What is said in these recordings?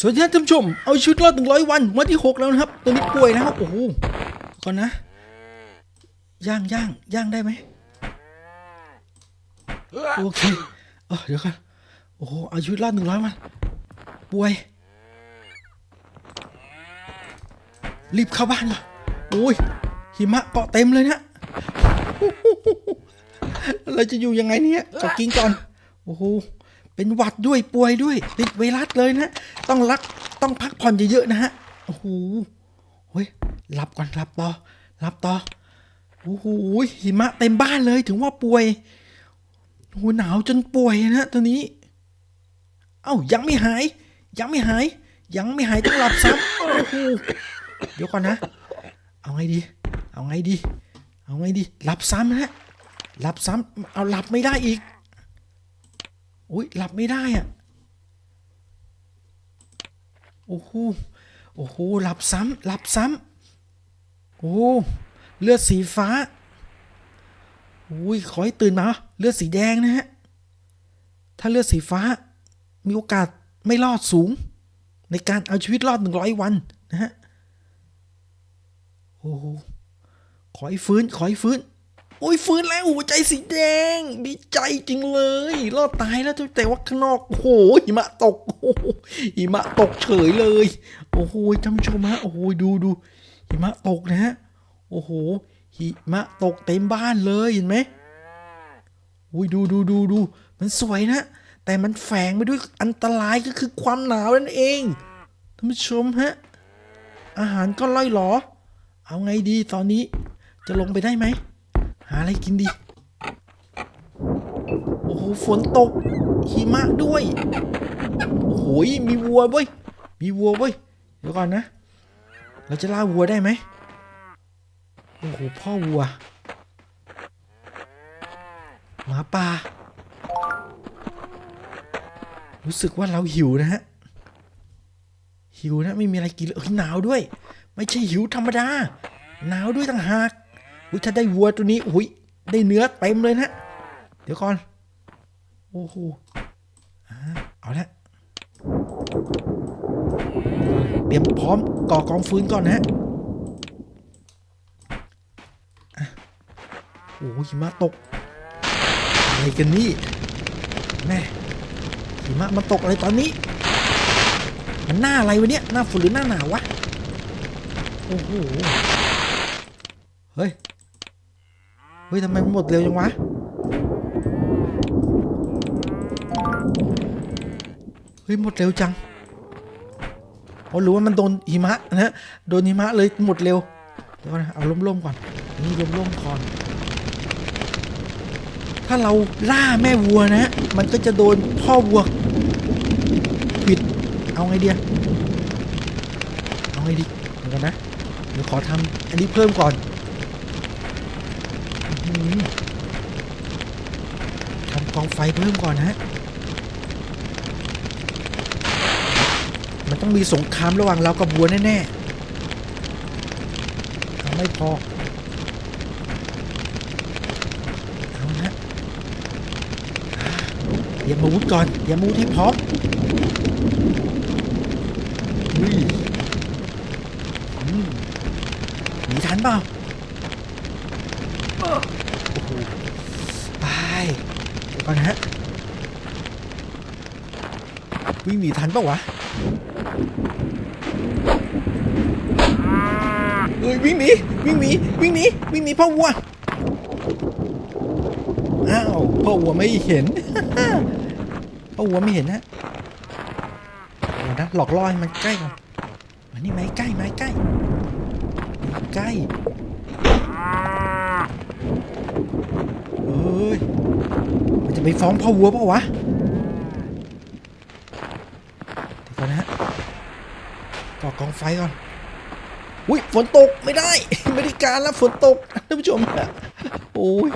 สวัสดีท่านผู้ชม เอาชีวิตรอดหนึ่งร้อยวันวันที่หกแล้วนะครับตัวนี้ป่วยแล้วโอ้โห ก่อนนะ ย่างย่างย่างได้ไหมโอเคเออเดี๋ยวก่อนโอ้โห เอาชีวิตรอดหนึ่งร้อยวันป่วย รีบเข้าบ้านก่อนโอ้ย หิมะเกาะเต็มเลยนะเราจะอยู่ยังไงเนี่ยขอกินก่อน โอ้โห เป็นหวัดด้วยป่วยด้วย ติดไวรัสเลยนะ ต้องรักต้องพักผ่อนเยอะๆนะฮะโอ้โหเฮ้ยหลับก่อนหลับต่อหลับต่อโอ้โหหิมะเต็มบ้านเลยถึงว่าป่วยโอ้หนาวจนป่วยนะตอนนี้ เอ้ายังไม่หาย ยังไม่หาย ยังไม่หายต้องหลับซ้ำโอ้โหเดี๋ยวก่อนนะ เอาไงดี เอาไงดี เอาไงดีหลับซ้ำนะฮะหลับซ้ำเอาหลับไม่ได้อีก อุ้ยหลับไม่ได้อะโอ้โหโอ้โหหลับซ้ำหลับซ้ำโอ้เลือดสีฟ้าอุ้ยขอให้ตื่นมาเลือดสีแดงนะฮะถ้าเลือดสีฟ้า มีโอกาสไม่รอดสูง ในการเอาชีวิตรอดหนึ่งร้อยวันนะฮะโอ้โหขอให้ฟื้นขอให้ฟื้น โอ้ยฟื้นแล้วหัวใจสีแดง ดีใจจริงเลย รอดตายแล้วแต่ว่าข้างนอกโอ้โหหิมะตกโอ้โหหิมะตกเฉยเลย โอ้โหท่านผู้ชมฮะโอ้โหดูดูหิมะตกนะฮะโอ้โหหิมะตกเต็มบ้านเลยเห็นไหมโอ้ยดูดูดูดูมันสวยนะ แต่มันแฝงไปด้วยอันตรายก็คือความหนาวนั่นเองท่านผู้ชมฮะอาหารก็ล่อยหลอเอาไงดีตอนนี้จะลงไปได้ไหม หาอะไรกินดี โอ้โห ฝนตก หิมะด้วย โอ้โห มีวัวเว้ย มีวัวเว้ย เดี๋ยวก่อนนะ เราจะล่าวัวได้ไหมโอ้โห พ่อวัว หมาป่า รู้สึกว่าเราหิวนะฮะ หิวนะ ไม่มีอะไรกินเลยเอ้ยหนาวด้วย ไม่ใช่หิวธรรมดา หนาวด้วยต่างหาก อุ้ยถ้าได้วัวตัวนี้อุ้ยได้เนื้อเต็มเลยนะเดี๋ยวก่อนโอ้โหเอาละเตรียมพร้อมก่อกองฟืนก่อนนะฮะโอ้โหหิมะตกอะไรกันนี่แม่หิมะมันตกอะไรตอนนี้ มันหน้าอะไรวะเนี่ยหน้าฝนหรือหน้าหนาววะโอ้โหเฮ้ย เฮ้ยทำไมมันหมดเร็วจังวะ เฮ้ยหมดเร็วจังอ๋อหรือว่ามันโดนหิมะนะฮะโดนหิมะเลยหมดเร็ว เดี๋ยวก่อนะเอาล่มๆก่อน นี่ล่มๆก่อน ถ้าเราล่าแม่วัวนะฮะมันก็จะโดนพ่อวัวปิด เอาไงเดียเอาไงดี เดี๋ยวก่อนนะ เดี๋ยวขอทำอันนี้เพิ่มก่อน อื้ทำกองไฟเพิ่มก่อนนะฮะ มันต้องมีสงครามระหว่างเรากับวัวแน่ๆเอาไม่พอ เอานะอ่าเตรียมอาวุธก่อนเตรียมอาวุธให้พร้อมอุ้ยอืมหนีทันเปล่า โอ้โหไปเดี๋ยว ก่อนนะฮะวิ่งหนีทันปะวะเฮ้ยวิ่งหนีวิ่งหนีวิ่งหนีวิ่งหนีพ่อวัวอ้าวพ่อวัวไม่เห็นพ่อวัวไม่เห็นนะเดี๋ยวนะหลอกล่อให้มันใกล้ก่อนมานี่ไมใกล้ไมใกล้ใกล้ เอ้ย มัน จะไปฟ้องพ่อวัวเปล่าวะเดี๋ยวก่อนนะฮะก่อกองไฟก่อนอุ้ยฝนตกไม่ได้ ไม่ได้การแล้วฝนตกท่านผู้ชมโอ้ย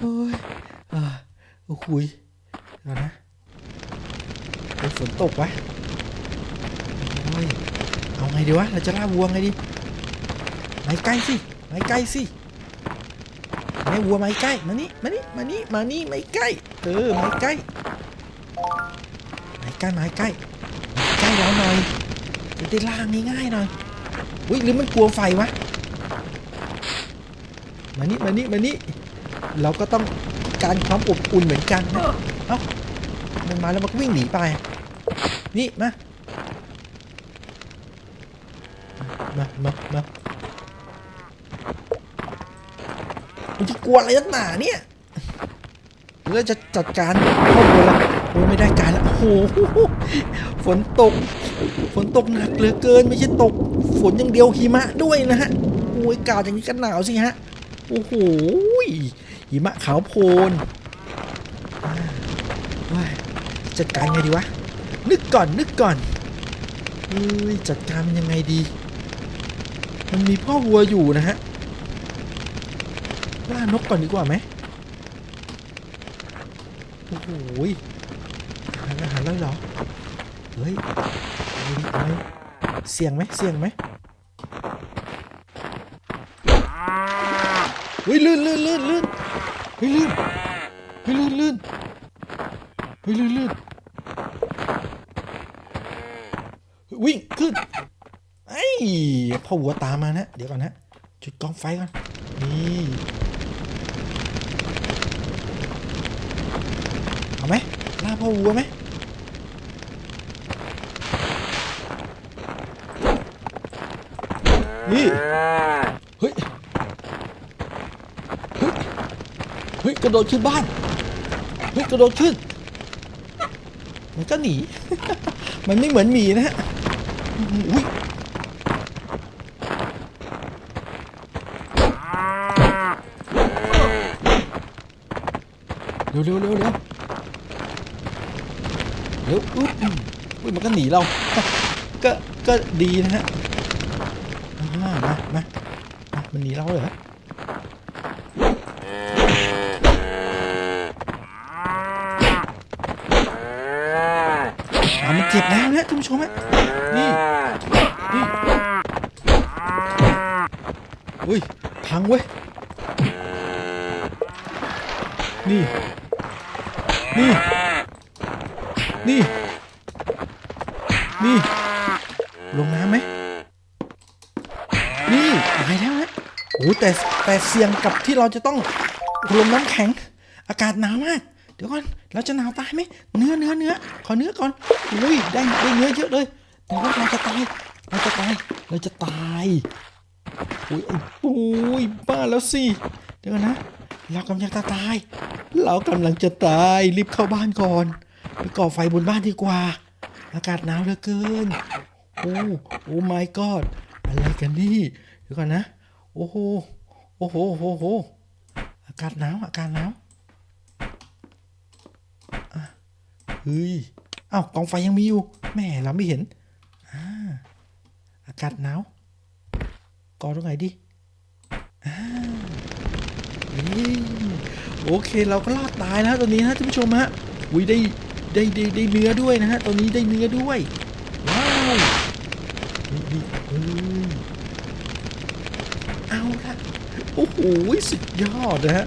โอ้ยอ่าโอ้ยเดี๋ยวนะเฮ้ยฝนตกวะโอ้ยเอาไงดีวะเราจะล่าวัวไงดีไม่ใกล้สิไม่ใกล้สิ แม่วัวไม่ใกล้มานี่มานี่มานี่มานี่ไม่ใกล้เออไม่ใกล้ไม่ใกล้ไม่ใกล้ม่ใกล้ล้เราหน่อยจะได้ล่างง่ายๆหน่อยอุ้ยหรือมันกลัวไฟวะมานี่มานี่มานี่เราก็ต้องการความอบอุ่นเหมือนกันนะเอ้ามันมาแล้วมันก็วิ่งหนีไป นี่มามามามา มันจะกลัวอะไรนักหนาเนี่ยแล้วจะจัดการข้อมูลละโอ้ยไม่ได้การล้วโอ้โหฝนตก ฝนตกหนักเหลือเกินไม่ใช่ตก ฝนอย่างเดียวหิมะด้วยนะฮะโอ้ยกาศอย่างนี้กันหนาวสิฮะโอ้โหหิมะขาวโพลนอ่าว้ายจัดการไงดีวะ นึกก่อนนึกก่อนเอ้ยจัดการมันยังไงดี มันมีพ่อวัวอยู่นะฮะ ล่านกก่อนดีกว่าไหมโอ้โหยหาอาหารแล้วเหรอ เฮ้ยเอาดิเอาดิเสี่ยงไหมเสี่ยงไหมเฮ้ยลื่นลื่นลื่นลื่นเฮ้ยลื่นเฮ้ยลื่นลื่นเฮ้ยลื่นลื่นวิ่งขึ้นไอ้พ่อวัวตามมานะ เดี๋ยวก่อนนะ จุดกองไฟก่อน นี่ เอาไหมล่า พ่อวัวไหมนี่เฮ้ยเฮ้ยเฮ้ยกระโดดขึ้นบ้านเฮ้ยกระโดดขึ้น มันก็หนี มันไม่เหมือนหมีนะฮะอุ้ยเร็วเร็วเร็วเร็ว ร็วอุ๊บอุ้ยมันก็หนีเรา ก็ก็ดีนะฮะมามามามันหนีเราเหรออ่ามันเจ็บแล้วนะท่านผู้ชมฮะนี่นี่อุ้ยพังเว้ยนี่นี่ นี่ นี่ ลงน้ำไหม นี่ตายแล้วนะโอ้แต่แต่เสี่ยงกับที่เราจะต้องลงน้ำแข็ง อากาศหนาวมาก เดี๋ยวก่อน เราจะหนาวตายไหม เนื้อเนื้อเนื้อขอเนื้อก่อน อุ้ย ได้ได้เนื้อเยอะเลยแต่ว่าเราจะตาย เราจะตาย เราจะตายอุ้ยโอ้ยบ้าแล้วสิ เดี๋ยวก่อนนะ เรากำลังจะตาย เรากำลังจะตาย รีบเข้าบ้านก่อน ไปก่อไฟบนบ้านดีกว่า อากาศหนาวเหลือเกิน โอ้โอ้ my god อะไรกันนี่เดี๋ยวก่อนนะ โอ้โห โอ้โหโอ้โห อากาศหนาว อากาศหนาวเฮ้ยอ้าวกองไฟยังมีอยู่แม่เราไม่เห็น อ่า อากาศหนาวก่อตรงไหนดีอ่าโอเคเราก็รอดตายแล้วตัวนี้นะท่านผู้ชมฮะอุ้ยได้ ได้ได้ได้เนื้อด้วยนะฮะตัวนี้ได้เนื้อด้วยว้าวนี่นี่เอ้ยเอาละโอ้โหสุดยอดนะฮะ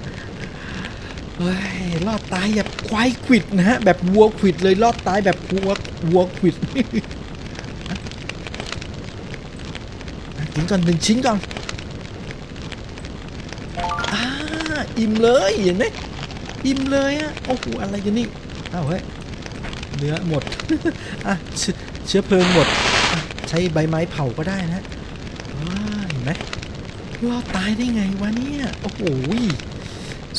เฮ้ยรอดตายแบบควายขวิดนะฮะแบบวัวขวิดเลยรอดตายแบบวัววัวขวิดอะกินก่อนหนึ่งชิ้นก่อนอ่าอิ่มเลยเห็นไหมอิ่มเลยอะโอ้โหอะไรกันนี่เอาวเฮ้ย เนื้อหมดอะเชื้อเพลิงหมด ใช้ใบไม้เผาก็ได้นะว้าเห็นไหมรอดตายได้ไงวะเนี่ย โอ้โห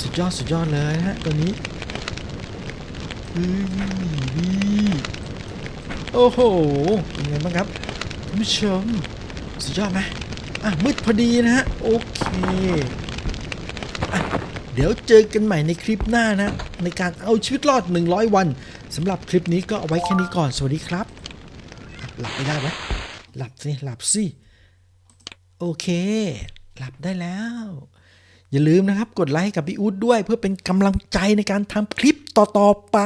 สุดยอดสุดยอดเลยนะฮะตัวนี้เฮ้ยนี่โอ้โหเป็นไงบ้างครับท่านผู้ชมสุดยอดไหมอะมืดพอดีนะฮะ โอเคเดี๋ยวเจอกันใหม่ในคลิปหน้านะ ในการเอาชีวิตรอด 100 วัน สำหรับคลิปนี้ก็เอาไว้แค่นี้ก่อน สวัสดีครับ หลับไม่ได้ไหมหลับสิ หลับสิ โอเค หลับได้แล้ว อย่าลืมนะครับ กดไลค์กับพี่อู๊ดด้วย เพื่อเป็นกำลังใจในการทำคลิปต่อ ๆ ไป